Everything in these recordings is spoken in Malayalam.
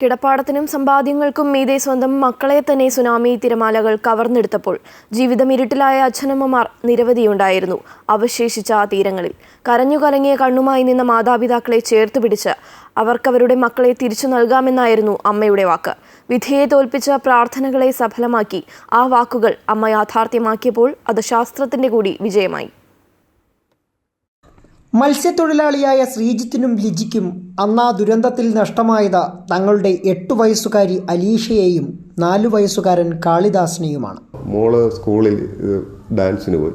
കിടപ്പാടത്തിനും സമ്പാദ്യങ്ങൾക്കും മീതെ സ്വന്തം മക്കളെ തന്നെ സുനാമി തിരമാലകൾ കവർന്നെടുത്തപ്പോൾ ജീവിതം ഇരുട്ടിലായ അച്ഛനമ്മമാർ നിരവധിയുണ്ടായിരുന്നു. അവശേഷിച്ച ആ തീരങ്ങളിൽ കരഞ്ഞു കലങ്ങിയ കണ്ണുമായി നിന്ന മാതാപിതാക്കളെ ചേർത്ത് പിടിച്ച് അവർക്കവരുടെ മക്കളെ തിരിച്ചു നൽകാമെന്നായിരുന്നു അമ്മയുടെ വാക്ക്. വിധിയെ തോൽപ്പിച്ച പ്രാർത്ഥനകളെ സഫലമാക്കി ആ വാക്കുകൾ അമ്മ യാഥാർത്ഥ്യമാക്കിയപ്പോൾ അത് ശാസ്ത്രത്തിന്റെ കൂടി വിജയമായി. മത്സ്യത്തൊഴിലാളിയായ ശ്രീജിത്തിനും ലിജിക്കും അന്നാ ദുരന്തത്തിൽ നഷ്ടമായത് തങ്ങളുടെ എട്ടു വയസ്സുകാരി അലീഷയെയും നാലു വയസ്സുകാരൻ കാളിദാസിനെയുമാണ്. മോൾ സ്കൂളിൽ ഡാൻസിന് പോയി.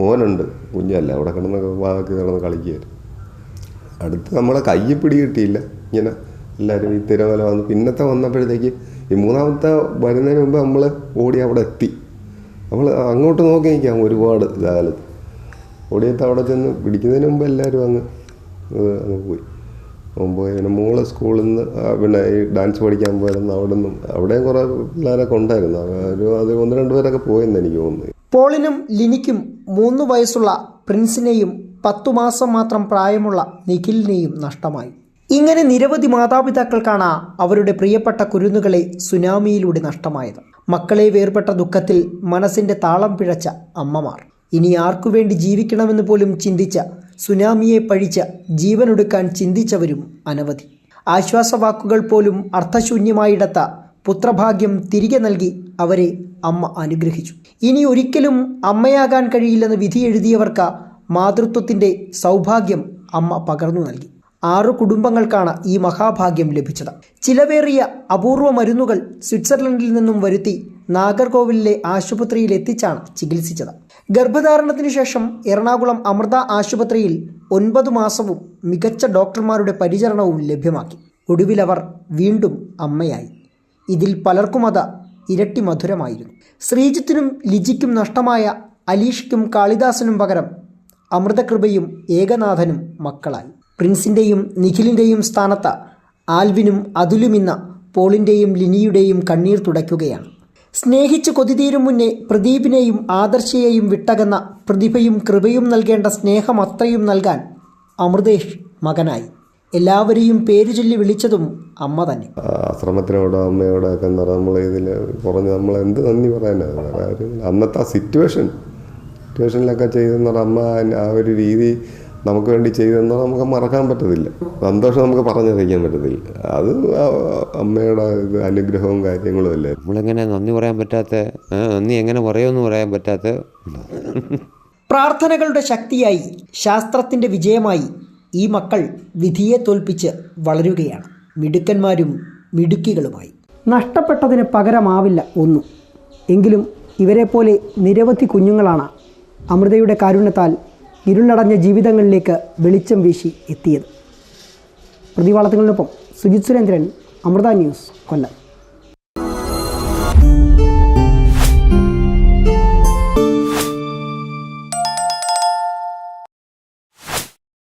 മോനുണ്ട് കുഞ്ഞല്ല അവിടെ കിടന്ന് വാക്ക് കിടന്ന് കളിക്കുകയായിരുന്നു. അടുത്ത് നമ്മളെ കയ്യിൽ പിടി കിട്ടിയില്ല ഇങ്ങനെ എല്ലാവരും ഈ തിരമല വന്ന് പിന്നത്തെ വന്നപ്പോഴത്തേക്ക് ഈ മൂന്നാമത്തെ വരുന്നതിന് മുമ്പ് നമ്മൾ ഓടി അവിടെ എത്തി. നമ്മൾ അങ്ങോട്ട് നോക്കി നിൽക്കാം ഒരുപാട് ഇതാകാലത്ത് ഓടിയത്ത് അവിടെ ചെന്ന് പിടിക്കുന്നതിന് മുമ്പ് എല്ലാവരും അങ്ങ് അങ്ങ് പോയി. പോയി. പിന്നെ മോൾ സ്കൂളിൽ നിന്ന് പിന്നെ ഈ ഡാൻസ് പഠിക്കാൻ പോയിരുന്നു. അവിടെ നിന്നും അവിടെയും കുറേ പിള്ളേരൊക്കെ ഉണ്ടായിരുന്നു ഒരു അത് ഒന്ന് രണ്ട് പേരൊക്കെ പോയെന്ന് എനിക്ക് തോന്നുന്നു. പോളിനും ലിനിക്കും മൂന്ന് വയസ്സുള്ള പ്രിൻസിനെയും പത്തു മാസം മാത്രം പ്രായമുള്ള നിഖിലിനെയും നഷ്ടമായി. ഇങ്ങനെ നിരവധി മാതാപിതാക്കൾക്കാണ് അവരുടെ പ്രിയപ്പെട്ട കുരുന്നുകളെ സുനാമിയിലൂടെ നഷ്ടമായത്. മക്കളെ വേർപെട്ട ദുഃഖത്തിൽ മനസ്സിന്റെ താളം പിഴച്ച അമ്മമാർ. ഇനി ആർക്കു വേണ്ടി ജീവിക്കണമെന്ന് പോലും ചിന്തിച്ച സുനാമിയെ പഴിച്ച ജീവനൊടുക്കാൻ ചിന്തിച്ചവരും അനവധി. ആശ്വാസവാക്കുകൾ പോലും അർത്ഥശൂന്യമായിടത്ത പുത്രഭാഗ്യം തിരികെ നൽകി അവരെ അമ്മ അനുഗ്രഹിച്ചു. ഇനി ഒരിക്കലും അമ്മയാകാൻ കഴിയില്ലെന്ന് വിധി എഴുതിയവർക്ക് മാതൃത്വത്തിന്റെ സൗഭാഗ്യം അമ്മ പകർന്നു നൽകി. ആറു കുടുംബങ്ങൾക്കാണ് ഈ മഹാഭാഗ്യം ലഭിച്ചത്. ചിലവേറിയ അപൂർവ മരുന്നുകൾ സ്വിറ്റ്സർലൻഡിൽ നിന്നും വരുത്തി നാഗർകോവിലിലെ ആശുപത്രിയിൽ എത്തിച്ചാണ് ചികിത്സിച്ചത്. ഗർഭധാരണത്തിനു ശേഷം എറണാകുളം അമൃത ആശുപത്രിയിൽ ഒൻപത് മാസവും മികച്ച ഡോക്ടർമാരുടെ പരിചരണവും ലഭ്യമാക്കി. ഒടുവിൽ അവർ വീണ്ടും അമ്മയായി. ഇതിൽ പലർക്കും ഇരട്ടി മധുരമായിരുന്നു. ശ്രീജിത്തിനും ലിജിക്കും നഷ്ടമായ അലീഷയ്ക്കും കാളിദാസനും പകരം അമൃതകൃപയും ഏകനാഥനും മക്കളായി. പ്രിൻസിന്റെയും നിഖിലിന്റെയും സ്ഥാനത്ത് ആൽവിനും അതുലുമിന്ന പോളിന്റെയും ലിനിയുടെയും കണ്ണീർ തുടയ്ക്കുകയാണ്. സ്നേഹിച്ച് കൊതിതീരും മുന്നേ പ്രദീപിനെയും ആദർശയെയും വിട്ടകന്ന പ്രതിഭയും കൃപയും നൽകേണ്ട സ്നേഹം അത്രയും നൽകാൻ അമൃതേഷ് മകനായി. എല്ലാവരെയും പേര് ചൊല്ലി വിളിച്ചതും അമ്മ തന്നെ. ആശ്രമത്തിനോടോ അമ്മയോടോ ഒക്കെ നമ്മൾ ഇതിൽ കുറഞ്ഞ് നമ്മൾ എന്ത് നന്ദി പറയാനാണ് അന്നത്തെ ആ സിറ്റുവേഷൻ സിറ്റുവേഷനിലൊക്കെ ചെയ്തെന്ന് പറഞ്ഞാൽ അമ്മ ആ ഒരു രീതി നമുക്ക് വേണ്ടി ചെയ്തെന്ന് നമുക്ക് മറക്കാൻ പറ്റത്തില്ല. സന്തോഷം നമുക്ക് പറഞ്ഞറിയിക്കാൻ പറ്റത്തില്ല. അത് അമ്മയുടെ ഇത് അനുഗ്രഹവും കാര്യങ്ങളും അല്ലേ? നമ്മളെങ്ങനെ നന്ദി പറയാൻ പറ്റാത്ത നന്ദി എങ്ങനെ പറയുമെന്ന് പറയാൻ പറ്റാത്ത പ്രാർത്ഥനകളുടെ ശക്തിയായി ശാസ്ത്രത്തിന്റെ വിജയമായി ഈ മക്കൾ വിധിയെ തോൽപ്പിച്ച് വളരുകയാണ്. മിടുക്കന്മാരും മിടുക്കികളുമായി. നഷ്ടപ്പെട്ടതിന് പകരമാവില്ല ഒന്നും. എങ്കിലും ഇവരെപ്പോലെ നിരവധി കുഞ്ഞുങ്ങളാണ് അമൃതയുടെ കാരുണ്യത്താൽ ഇരുളടഞ്ഞ ജീവിതങ്ങളിലേക്ക് വെളിച്ചം വീശി എത്തിയത്. പ്രതിവാളത്തിനൊപ്പം സുജിത് സുരേന്ദ്രൻ അമൃത ന്യൂസ് കൊല്ലം.